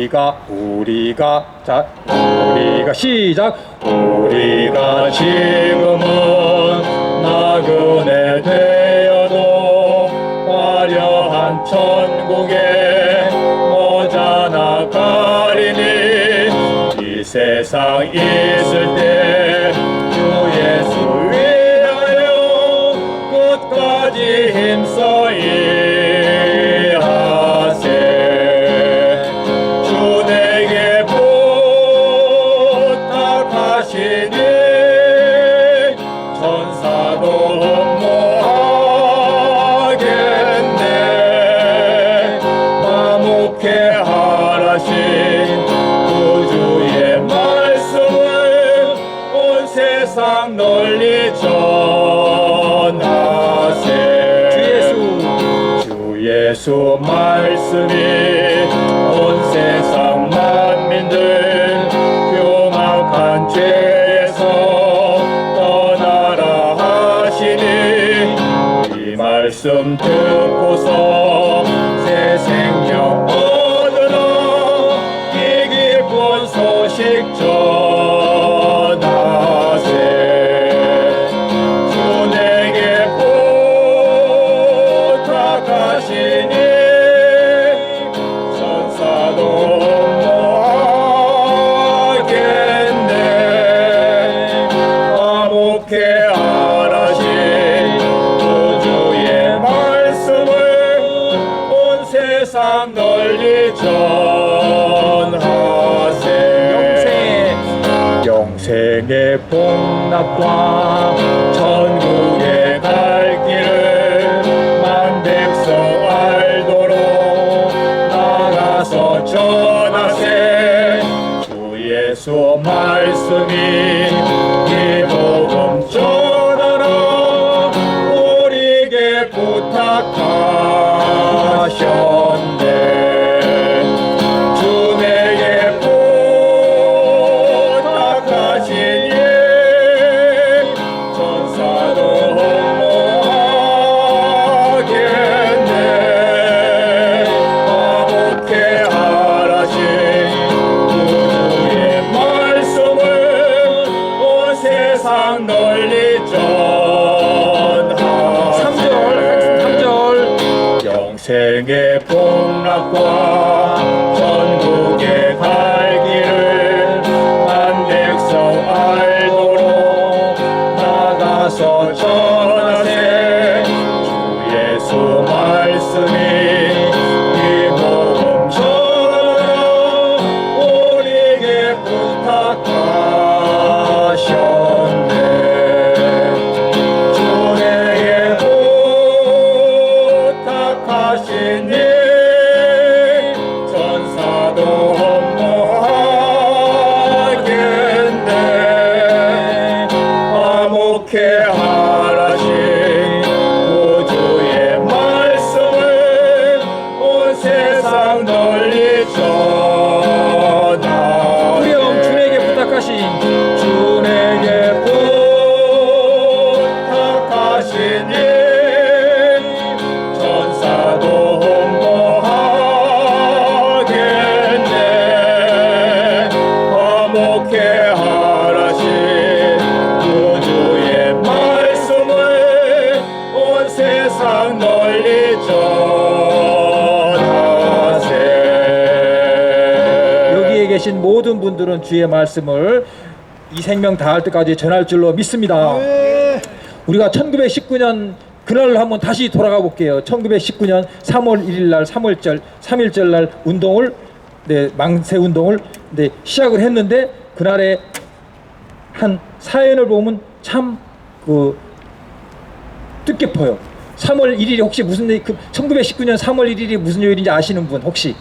우리가 우리가 자 우리가 시작. 우리가 지금은 나그네 되어도 화려한 천국에 모자나 가리니 이 세상 있을 때 주 예수 위하여 힘써 하시니 천사도 못하겠네. 화목해 하라신 구주의 말씀을 온 세상 널리 전하세. 주 예수. 주 예수 말씀이 말씀 듣고서 새 생명 얻으러 이 기쁜 소식 전 세상 널리 전하세. 영생의 복락과 천국에 갈 길을 만백성 알도록 나가서 전하세. 주 예수 말씀이 이 복음 전하라 우리에게 부탁하셨네 널리 전하세 3절. 영생의 복락과 전국 천 여기에 계신 모든 분들은 주의 말씀을 이 생명 다할 때까지 전할 줄로 믿습니다. 우리가 1919년 그날로 한번 다시 돌아가 볼게요. 1919년 3월 1일 날 3월절 3일절 날 운동을 네, 망세 운동을 네, 시작을 했는데 그날에 한 사연을 보면 참 그 뜻깊어요. 3월 1일이 혹시 무슨 일- 그 1919년 3월 1일이 무슨 요일인지 아시는 분 혹시